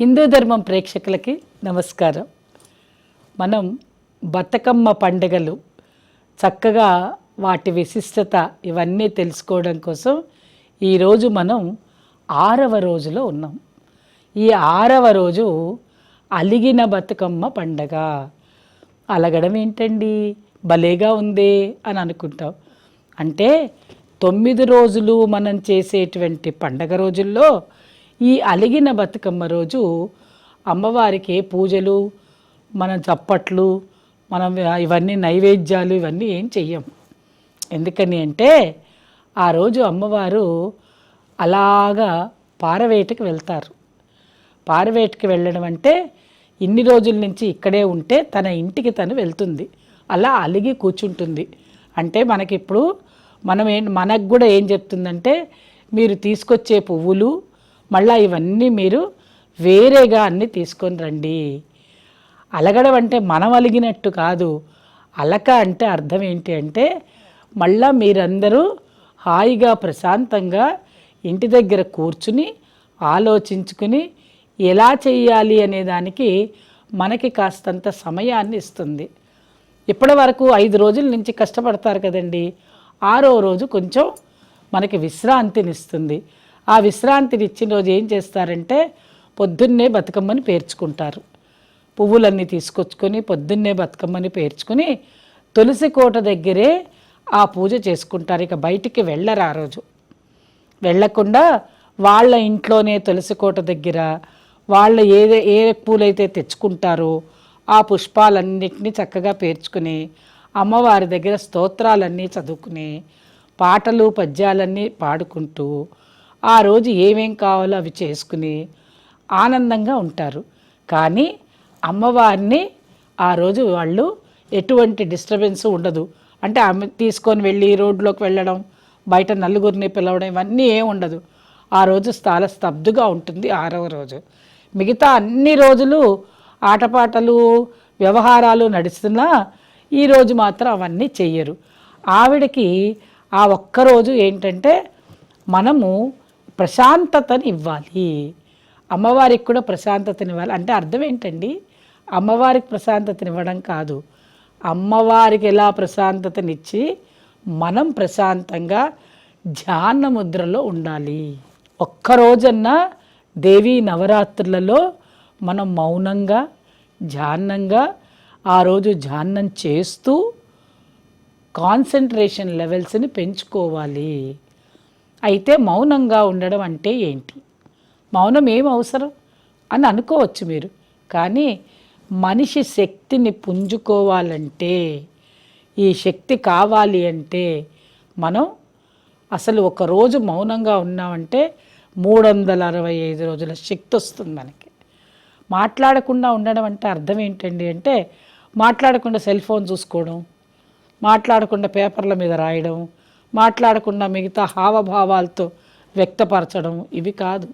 హిందూ ధర్మం ప్రేక్షకులకి నమస్కారం. మనం బతుకమ్మ పండుగలు చక్కగా వాటి విశిష్టత ఇవన్నీ తెలుసుకోవడం కోసం ఈరోజు మనం ఆరవ రోజులో ఉన్నాం. ఈ ఆరవ రోజు అలిగిన బతుకమ్మ పండగ. అలగడం ఏంటండి? భలేగా ఉందే అని అనుకుంటాం. అంటే తొమ్మిది రోజులు మనం చేసేటువంటి పండగ రోజుల్లో ఈ అలిగిన బతుకమ్మ రోజు అమ్మవారికి పూజలు మన చప్పట్లు మనం ఇవన్నీ నైవేద్యాలు ఇవన్నీ ఏం చెయ్యం. ఎందుకని అంటే ఆ రోజు అమ్మవారు అలాగా పారవేటకి వెళ్తారు. పారవేటకి వెళ్ళడం అంటే ఇన్ని రోజుల నుంచి ఇక్కడే ఉంటే తన ఇంటికి తను వెళ్తుంది. అలా అలిగి కూర్చుంటుంది. అంటే మనకిప్పుడు మనం ఏం మనకు కూడా ఏం చెప్తుందంటే మీరు తీసుకొచ్చే పువ్వులు మళ్ళీ ఇవన్నీ మీరు వేరేగా అన్నీ తీసుకొని రండి. అలగడం అంటే మనం అలిగినట్టు కాదు. అలక అంటే అర్థం ఏంటి అంటే మళ్ళా మీరందరూ హాయిగా ప్రశాంతంగా ఇంటి దగ్గర కూర్చుని ఆలోచించుకుని ఎలా చేయాలి అనే దానికి మనకి కాస్తంత సమయాన్ని ఇస్తుంది. ఇప్పటి వరకు ఐదు రోజుల నుంచి కష్టపడతారు కదండి. ఆరో రోజు కొంచెం మనకి విశ్రాంతినిస్తుంది. ఆ విశ్రాంతిని ఇచ్చిన రోజు ఏం చేస్తారంటే పొద్దున్నే బతుకమ్మని పేర్చుకుంటారు. పువ్వులన్నీ తీసుకొచ్చుకొని పొద్దున్నే బతుకమ్మని పేర్చుకొని తులసి కోట దగ్గరే ఆ పూజ చేసుకుంటారు. ఇక బయటికి వెళ్ళరు ఆ రోజు. వెళ్ళకుండా వాళ్ళ ఇంట్లోనే తులసి కోట దగ్గర వాళ్ళ ఏదే ఏ పూలైతే తెచ్చుకుంటారో ఆ పుష్పాలన్నింటినీ చక్కగా పేర్చుకుని అమ్మవారి దగ్గర స్తోత్రాలన్నీ చదువుకుని పాటలు పద్యాలన్నీ పాడుకుంటూ ఆ రోజు ఏమేం కావాలో అవి చేసుకుని ఆనందంగా ఉంటారు. కానీ అమ్మవారిని ఆ రోజు వాళ్ళు ఎటువంటి డిస్టర్బెన్స్ ఉండదు. అంటే ఆమె తీసుకొని వెళ్ళి రోడ్లోకి వెళ్ళడం బయట నలుగురిని పిలవడం ఇవన్నీ ఏం ఉండదు. ఆ రోజు స్థాల స్తబ్దుగా ఉంటుంది ఆరవ రోజు. మిగతా అన్ని రోజులు ఆటపాటలు వ్యవహారాలు నడుస్తున్నా ఈరోజు మాత్రం అవన్నీ చెయ్యరు. ఆవిడకి ఆ ఒక్కరోజు ఏంటంటే మనము ప్రశాంతతని ఇవ్వాలి అమ్మవారికి కూడా ప్రశాంతతని ఇవ్వాలి అంటే అర్థం ఏంటండి? అమ్మవారికి ప్రశాంతతని ఇవ్వడం కాదు. అమ్మవారికి ఎలా ప్రశాంతతనిచ్చి మనం ప్రశాంతంగా ధ్యాన ముద్రలో ఉండాలి. ఒక్కరోజన్నా దేవీ నవరాత్రులలో మనం మౌనంగా ధ్యానంగా ఆ రోజు ధ్యానం చేస్తూ కాన్సన్ట్రేషన్ లెవెల్స్ని పెంచుకోవాలి. అయితే మౌనంగా ఉండడం అంటే ఏంటి? మౌనం ఏం అవసరం? అని అనుకోవచ్చు మీరు. కానీ మనిషి శక్తిని పుంజుకోవాలంటే ఈ శక్తి కావాలి అంటే మనం అసలు ఒక రోజు మౌనంగా ఉన్నామంటే మూడు వందల అరవై ఐదు రోజుల శక్తి వస్తుంది మనకి. మాట్లాడకుండా ఉండడం అంటే అర్థం ఏంటండి అంటే మాట్లాడకుండా సెల్ ఫోన్ చూసుకోవడం మాట్లాడకుండా పేపర్ల మీద రాయడం మాట్లాడకుండా మిగతా హావభావాలతో వ్యక్తపరచడం ఇవి కాదు.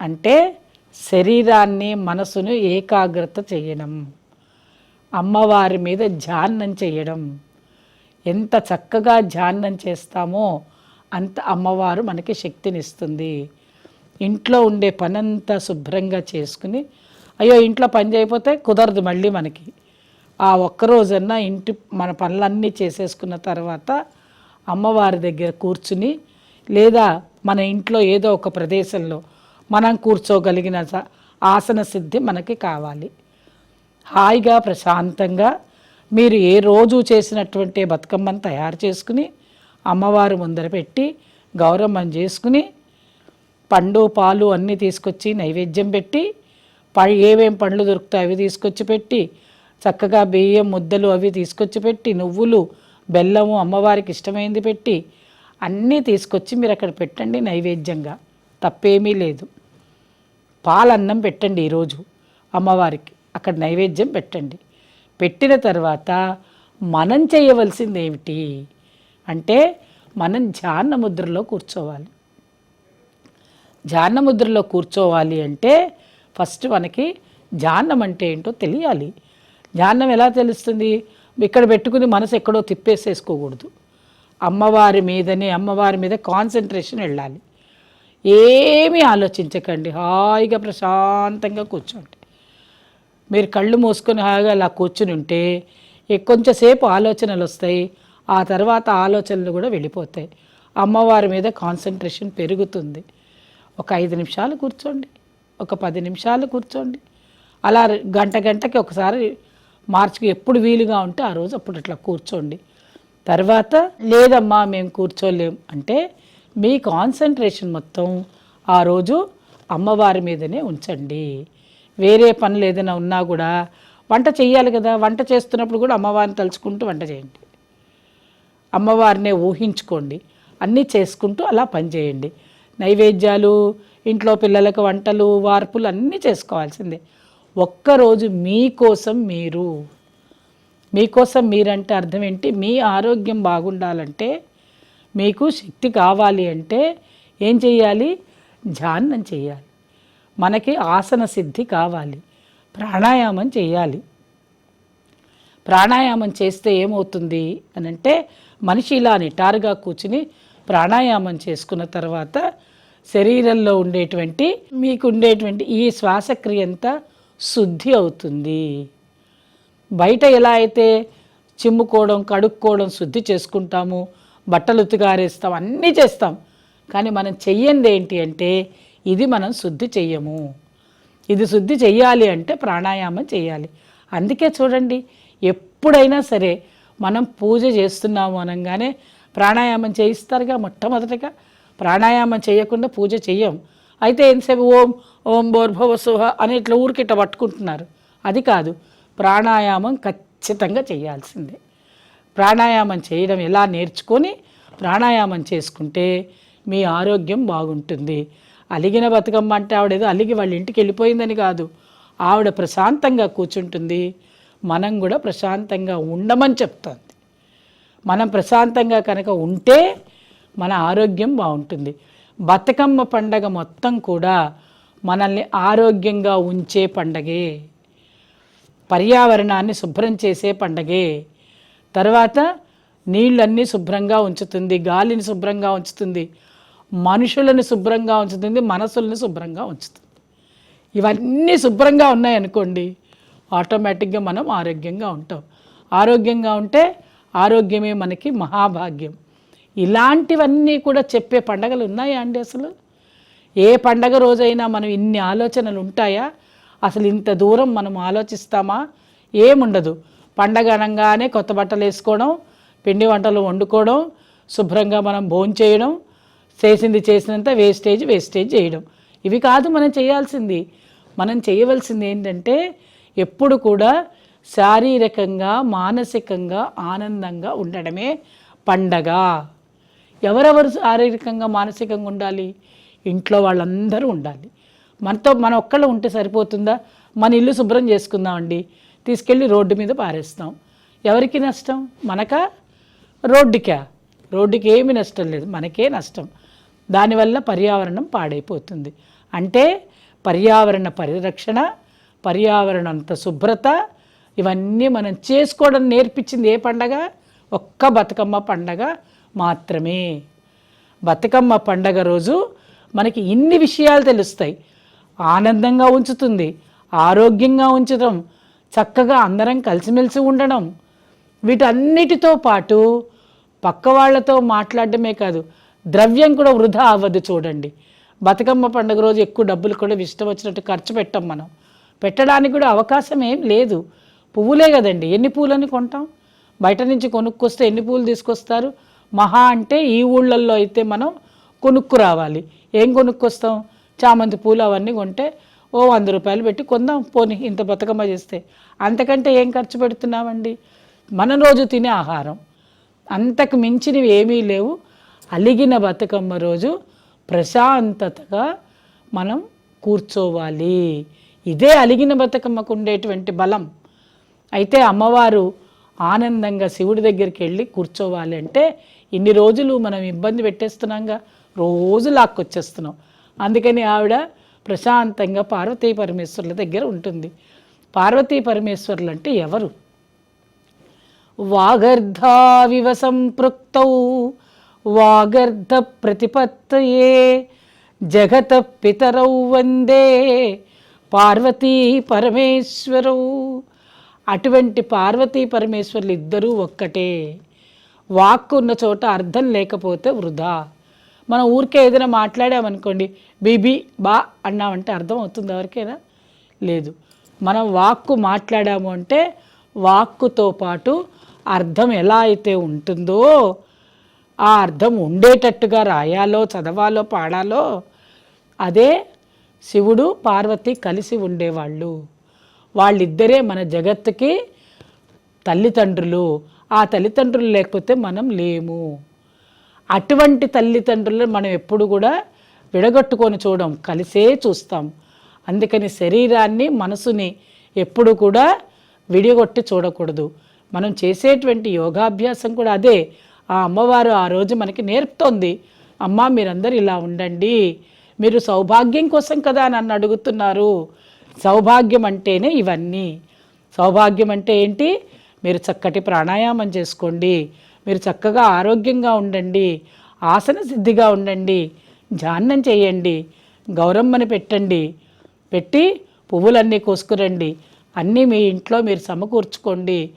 అంటే శరీరాన్ని మనసును ఏకాగ్రత చేయడం అమ్మవారి మీద ధ్యానం చేయడం. ఎంత చక్కగా ధ్యానం చేస్తామో అంత అమ్మవారు మనకి శక్తినిస్తుంది. ఇంట్లో ఉండే పనంతా శుభ్రంగా చేసుకుని అయ్యో ఇంట్లో పని చేయకపోతే కుదరదు మళ్ళీ మనకి. ఆ ఒక్కరోజన్నా ఇంటి మన పనులన్నీ చేసేసుకున్న తర్వాత అమ్మవారి దగ్గర కూర్చుని లేదా మన ఇంట్లో ఏదో ఒక ప్రదేశంలో మనం కూర్చోగలిగిన ఆసన సిద్ధి మనకి కావాలి. హాయిగా ప్రశాంతంగా మీరు ఏ రోజు చేసినటువంటి బతుకమ్మను తయారు చేసుకుని అమ్మవారు ముందర పెట్టి గౌరమ్మం చేసుకుని పండు పాలు అన్నీ తీసుకొచ్చి నైవేద్యం పెట్టి ప ఏమేం పండ్లు దొరుకుతాయి అవి తీసుకొచ్చి పెట్టి చక్కగా బియ్యం ముద్దలు అవి తీసుకొచ్చి పెట్టి నువ్వులు బెల్లము అమ్మవారికి ఇష్టమైంది పెట్టి అన్నీ తీసుకొచ్చి మీరు అక్కడ పెట్టండి నైవేద్యంగా. తప్పేమీ లేదు. పాలన్నం పెట్టండి ఈరోజు అమ్మవారికి. అక్కడ నైవేద్యం పెట్టండి. పెట్టిన తర్వాత మనం చేయవలసింది ఏమిటి అంటే మనం ధ్యాన ముద్రలో కూర్చోవాలి. ధ్యాన ముద్రలో కూర్చోవాలి అంటే ఫస్ట్ మనకి ధ్యానం అంటే ఏంటో తెలియాలి. ధ్యానం ఎలా తెలుస్తుంది? ఇక్కడ పెట్టుకుని మనసు ఎక్కడో తిప్పేసేసుకోకూడదు. అమ్మవారి మీదనే అమ్మవారి మీద కాన్సన్ట్రేషన్ వెళ్ళాలి. ఏమీ ఆలోచించకండి. హాయిగా ప్రశాంతంగా కూర్చోండి. మీరు కళ్ళు మూసుకొని హాయిగా అలా కూర్చుని ఉంటే కొంచెంసేపు ఆలోచనలు వస్తాయి. ఆ తర్వాత ఆలోచనలు కూడా వెళ్ళిపోతాయి. అమ్మవారి మీద కాన్సన్ట్రేషన్ పెరుగుతుంది. ఒక ఐదు నిమిషాలు కూర్చోండి. ఒక పది నిమిషాలు కూర్చోండి. అలా గంట గంటకి ఒకసారి మార్చికి ఎప్పుడు వీలుగా ఉంటే ఆ రోజు అప్పుడు అట్లా కూర్చోండి. తర్వాత లేదమ్మా మేము కూర్చోలేం. అంటే మీ కాన్సన్ట్రేషన్ మొత్తం ఆ రోజు అమ్మవారి మీదనే ఉంచండి. వేరే పనులు ఏదైనా ఉన్నా కూడా వంట చెయ్యాలి కదా వంట చేస్తున్నప్పుడు కూడా అమ్మవారిని తలుచుకుంటూ వంట చేయండి. అమ్మవారినే ఊహించుకోండి. అన్నీ చేసుకుంటూ అలా పనిచేయండి నైవేద్యాలు ఇంట్లో పిల్లలకు వంటలు వార్పులు అన్నీ చేసుకోవాల్సిందే. ఒక్కరోజు మీకోసం మీరు. మీకోసం మీరంటే అర్థం ఏంటి? మీ ఆరోగ్యం బాగుండాలంటే మీకు శక్తి కావాలి అంటే ఏం చేయాలి ధ్యానం చేయాలి మనకి ఆసన సిద్ధి కావాలి. ప్రాణాయామం చేయాలి ప్రాణాయామం చేస్తే ఏమవుతుంది? అని అంటే మనిషి ఇలా నిటారుగా కూర్చుని ప్రాణాయామం చేసుకున్న తర్వాత శరీరంలో ఉండేటువంటి మీకు ఉండేటువంటి ఈ శ్వాసక్రియ అంతా శుద్ధి అవుతుంది. బయట ఎలా అయితే చిమ్ముకోవడం కడుక్కోవడం శుద్ధి చేసుకుంటాము బట్టలు ఉతికారేస్తాం అన్నీ చేస్తాం. కానీ మనం చెయ్యంది ఏంటి అంటే ఇది మనం శుద్ధి చెయ్యము. ఇది శుద్ధి చెయ్యాలి అంటే ప్రాణాయామం చేయాలి అందుకే చూడండి ఎప్పుడైనా సరే మనం పూజ చేస్తున్నాము అనగానే ప్రాణాయామం చేయిస్తారుగా మొట్టమొదటగా. ప్రాణాయామం చేయకుండా పూజ చెయ్యం. అయితే ఎంతసేపు ఓం ఓం భోర్భవసుహ అని ఇట్లా ఊరికిట్ట పట్టుకుంటున్నారు. అది కాదు. ప్రాణాయామం ఖచ్చితంగా చేయాల్సిందే. ప్రాణాయామం చేయడం ఎలా నేర్చుకొని ప్రాణాయామం చేసుకుంటే మీ ఆరోగ్యం బాగుంటుంది. అలిగిన బతుకమ్మ అంటే ఆవిడ ఏదో అలిగి వాళ్ళ ఇంటికి వెళ్ళిపోయిందని కాదు. ఆవిడ ప్రశాంతంగా కూర్చుంటుంది. మనం కూడా ప్రశాంతంగా ఉండమని చెప్తుంది. మనం ప్రశాంతంగా కనుక ఉంటే మన ఆరోగ్యం బాగుంటుంది. బతుకమ్మ పండగ మొత్తం కూడా మనల్ని ఆరోగ్యంగా ఉంచే పండగే. పర్యావరణాన్ని శుభ్రం చేసే పండగే. తర్వాత నీళ్ళన్నీ శుభ్రంగా ఉంచుతుంది గాలిని శుభ్రంగా ఉంచుతుంది మనుషులను శుభ్రంగా ఉంచుతుంది మనసులను శుభ్రంగా ఉంచుతుంది. ఇవన్నీ శుభ్రంగా ఉన్నాయనుకోండి ఆటోమేటిక్గా మనం ఆరోగ్యంగా ఉంటాం. ఆరోగ్యంగా ఉంటే ఆరోగ్యమే మనకి మహాభాగ్యం. ఇలాంటివన్నీ కూడా చెప్పే పండగలు ఉన్నాయా అండి అసలు? ఏ పండగ రోజైనా మనం ఇన్ని ఆలోచనలు ఉంటాయా? అసలు ఇంత దూరం మనం ఆలోచిస్తామా? ఏముండదు. పండగ అనగానే కొత్త బట్టలు వేసుకోవడం పిండి వంటలు వండుకోవడం శుభ్రంగా మనం భోజనం చేయడం చేసింది చేసినంత వేస్టేజ్ వేస్టేజ్ చేయడం. ఇవి కాదు మనం చేయాల్సింది. మనం చేయవలసింది ఏంటంటే ఎప్పుడు కూడా శారీరకంగా మానసికంగా ఆనందంగా ఉండడమే పండగ. ఎవరెవరు శారీరకంగా మానసికంగా ఉండాలి? ఇంట్లో వాళ్ళందరూ ఉండాలి. మనతో మన ఒక్కళ్ళు ఉంటే సరిపోతుందా? మన ఇల్లు శుభ్రం చేసుకుందామండి. తీసుకెళ్ళి రోడ్డు మీద పారేస్తాం. ఎవరికి నష్టం? మనకా? రోడ్డుకా? రోడ్డుకి ఏమి నష్టం లేదు. మనకే నష్టం. దానివల్ల పర్యావరణం పాడైపోతుంది. అంటే పర్యావరణ పరిరక్షణ పర్యావరణంత శుభ్రత ఇవన్నీ మనం చేసుకోవడం నేర్పించింది ఏ పండగ? ఒక్క బతుకమ్మ పండగ మాత్రమే. బతుకమ్మ పండగ రోజు మనకి ఇన్ని విషయాలు తెలుస్తాయి. ఆనందంగా ఉంచుతుంది ఆరోగ్యంగా ఉంచడం చక్కగా అందరం కలిసిమెలిసి ఉండడం. వీటన్నిటితో పాటు పక్క వాళ్ళతో మాట్లాడడమే కాదు ద్రవ్యం కూడా వృధా అవ్వదు చూడండి. బతుకమ్మ పండుగ రోజు ఎక్కువ డబ్బులు కూడా ఇష్టం వచ్చినట్టు ఖర్చు పెట్టాం మనం. పెట్టడానికి కూడా అవకాశం ఏం లేదు. పువ్వులే కదండి ఎన్ని పూలని కొంటాం? బయట నుంచి కొనుక్కొస్తే ఎన్ని పూలు తీసుకొస్తారు? మహా అంటే ఈ ఊళ్ళల్లో అయితే మనం కొనుక్కు రావాలి. ఏం కొనుక్కొస్తాం? చామంతి పూలు అవన్నీ కొంటే ఓ వంద రూపాయలు పెట్టి కొందాం పోని ఇంత బతుకమ్మ చేస్తే. అంతకంటే ఏం ఖర్చు పెడుతున్నామండి? మన రోజు తినే ఆహారం. అంతకు మించినవి ఏమీ లేవు. అలిగిన బతుకమ్మ రోజు ప్రశాంతతగా మనం కూర్చోవాలి. ఇదే అలిగిన బతుకమ్మకు ఉండేటువంటి బలం. అయితే అమ్మవారు ఆనందంగా శివుడి దగ్గరికి వెళ్ళి కూర్చోవాలి అంటే ఇన్ని రోజులు మనం ఇబ్బంది పెట్టేస్తున్నాంగా రోజు లాక్కొచ్చేస్తున్నాం. అందుకని ఆవిడ ప్రశాంతంగా పార్వతీ పరమేశ్వరుల దగ్గర ఉంటుంది. పార్వతీ పరమేశ్వరులు అంటే ఎవరు? వాగర్ధావివ సంపృక్తౌ వాగర్ధ ప్రతిపత్తయే జగత పితరౌ వందే పార్వతీ పరమేశ్వరవు అటువంటి పార్వతీ పరమేశ్వరులు ఇద్దరూ ఒక్కటే. వాక్కు ఉన్న చోట అర్థం లేకపోతే వృధా. మనం ఊరికే ఏదైనా మాట్లాడామనుకోండి బీబీ బా అన్నామంటే అర్థం అవుతుంది ఎవరికైనా? లేదు. మనం వాక్కు మాట్లాడాము అంటే వాక్కుతో పాటు అర్థం ఎలా అయితే ఉంటుందో ఆ అర్థం ఉండేటట్టుగా రాయాలో చదవాలో పాడాలో అదే శివుడు పార్వతి కలిసి ఉండేవాళ్ళు. వాళ్ళిద్దరే మన జగత్తుకి తల్లిదండ్రులు. ఆ తల్లిదండ్రులు లేకపోతే మనం లేము. అటువంటి తల్లిదండ్రులను మనం ఎప్పుడు కూడా విడగొట్టుకొని చూడం కలిసే చూస్తాం. అందుకని శరీరాన్ని మనసుని ఎప్పుడు కూడా విడిగొట్టి చూడకూడదు. మనం చేసేటువంటి యోగాభ్యాసం కూడా అదే. ఆ అమ్మవారు ఆ రోజు మనకి నేర్పుతోంది అమ్మ మీరందరూ ఇలా ఉండండి. మీరు సౌభాగ్యం కోసం కదా నన్ను అడుగుతున్నారు. సౌభాగ్యం అంటేనే ఇవన్నీ. సౌభాగ్యం అంటే ఏంటి? మీరు చక్కటి ప్రాణాయామం చేసుకోండి. మీరు చక్కగా ఆరోగ్యంగా ఉండండి. ఆసన సిద్ధిగా ఉండండి. ధ్యానం చేయండి. గౌరమ్మని పెట్టండి. పెట్టి పువ్వులన్నీ కోసుకురండి. అన్నీ మీ ఇంట్లో మీరు సమకూర్చుకోండి.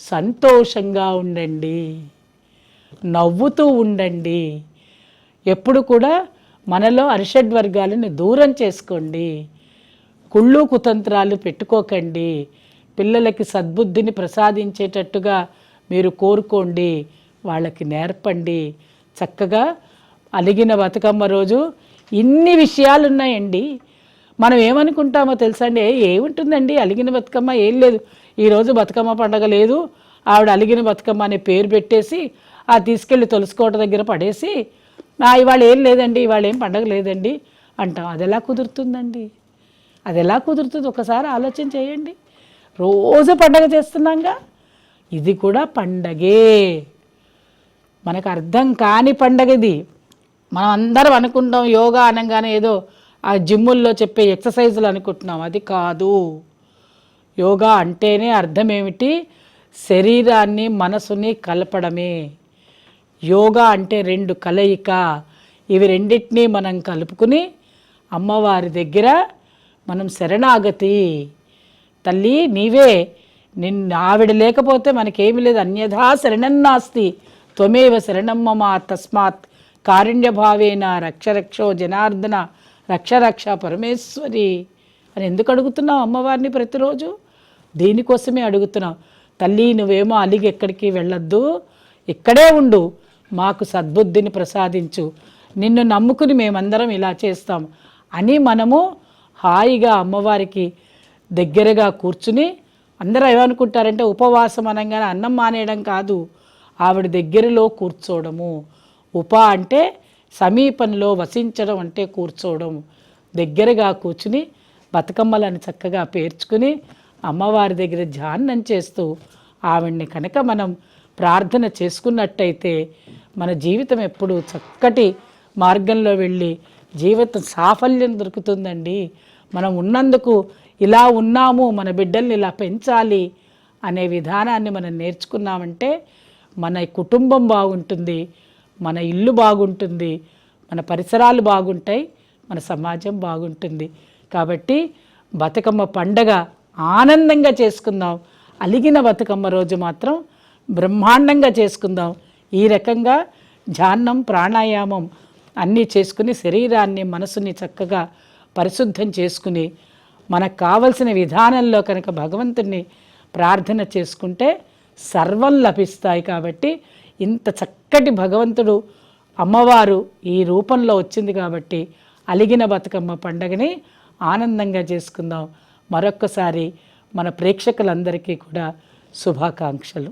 సంతోషంగా ఉండండి. నవ్వుతూ ఉండండి. ఎప్పుడు కూడా మనలో అరిషడ్ వర్గాలను దూరం చేసుకోండి. కుళ్ళు కుతంత్రాలు పెట్టుకోకండి. పిల్లలకి సద్బుద్ధిని ప్రసాదించేటట్టుగా మీరు కోరుకోండి వాళ్ళకి నేర్పండి. చక్కగా అలిగిన బతుకమ్మ రోజు ఇన్ని విషయాలు ఉన్నాయండి మనం ఏమనుకుంటామో తెలుసా అండి? ఏముంటుందండి? అలిగిన బతుకమ్మ ఏం లేదు. ఈరోజు బతుకమ్మ పండగ లేదు. ఆవిడ అలిగిన బతుకమ్మ అనే పేరు పెట్టేసి ఆ తీసుకెళ్ళి తులసికోట దగ్గర పడేసి ఇవాళ ఏం లేదండి ఇవాళ ఏం పండగ లేదండి అంటాం. అది ఎలా కుదురుతుందండి? అది ఎలా కుదురుతుంది? ఒకసారి ఆలోచన చేయండి. రోజు పండగ చేస్తున్నాంగా? ఇది కూడా పండగే. మనకు అర్థం కాని పండగ ఇది. మనం అందరం అనుకుంటాం యోగా అనగానే ఏదో ఆ జిమ్ముల్లో చెప్పే ఎక్సర్సైజులు అనుకుంటున్నాం. అది కాదు. యోగా అంటేనే అర్థం ఏమిటి శరీరాన్ని మనసుని కలపడమే. యోగా అంటే రెండు కలయిక. ఇవి రెండింటినీ మనం కలుపుకుని అమ్మవారి దగ్గర మనం శరణాగతి. తల్లి నీవే నిన్ను ఆవిడ లేకపోతే మనకేమీ లేదు. అన్యథా శరణన్నాస్తి. త్వమేవ శరణం మమ తస్మాత్. కారుణ్యభావేన రక్షరక్షో జనార్దన. రక్ష రక్ష పరమేశ్వరి. అని ఎందుకు అడుగుతున్నావు అమ్మవారిని ప్రతిరోజు? దీనికోసమే అడుగుతున్నావు. తల్లి నువ్వేమో అలిగి ఎక్కడికి వెళ్ళొద్దు. ఇక్కడే ఉండు. మాకు సద్బుద్ధిని ప్రసాదించు. నిన్ను నమ్ముకుని మేమందరం ఇలా చేస్తాం. అని మనము హాయిగా అమ్మవారికి దగ్గరగా కూర్చుని అందరూ ఏమనుకుంటారంటే ఉపవాసం అనగానే అన్నం మానేయడం కాదు ఆవిడ దగ్గరలో కూర్చోవడము ఉప అంటే సమీపంలో వసించడం అంటే కూర్చోవడం దగ్గరగా కూర్చుని బతుకమ్మలను చక్కగా పేర్చుకుని అమ్మవారి దగ్గర ధ్యానం చేస్తూ ఆవిడ్ని కనుక మనం ప్రార్థన చేసుకున్నట్టయితే మన జీవితం ఎప్పుడు చక్కటి మార్గంలో వెళ్ళి జీవితం సాఫల్యం దొరుకుతుందండి. మనం ఉన్నందుకు ఇలా ఉన్నాము మన బిడ్డల్ని ఇలా పెంచాలి అనే విధానాన్ని మనం నేర్చుకున్నామంటే మన కుటుంబం బాగుంటుంది మన ఇల్లు బాగుంటుంది మన పరిసరాలు బాగుంటాయి మన సమాజం బాగుంటుంది. కాబట్టి బతుకమ్మ పండగ ఆనందంగా చేసుకుందాం. అలిగిన బతుకమ్మ రోజు మాత్రం బ్రహ్మాండంగా చేసుకుందాం. ఈ రకంగా ధ్యానం ప్రాణాయామం అన్నీ చేసుకుని శరీరాన్ని మనసుని చక్కగా పరిశుద్ధం చేసుకుని మనకు కావలసిన విధానంలో కనుక భగవంతుణ్ణి ప్రార్థన చేసుకుంటే సర్వం లభిస్తాయి కాబట్టి ఇంత చక్కటి భగవంతుడు అమ్మవారు ఈ రూపంలో వచ్చింది కాబట్టి అలిగిన బతుకమ్మ పండగని ఆనందంగా చేసుకుందాం. మరొక్కసారి మన ప్రేక్షకులందరికీ కూడా శుభాకాంక్షలు.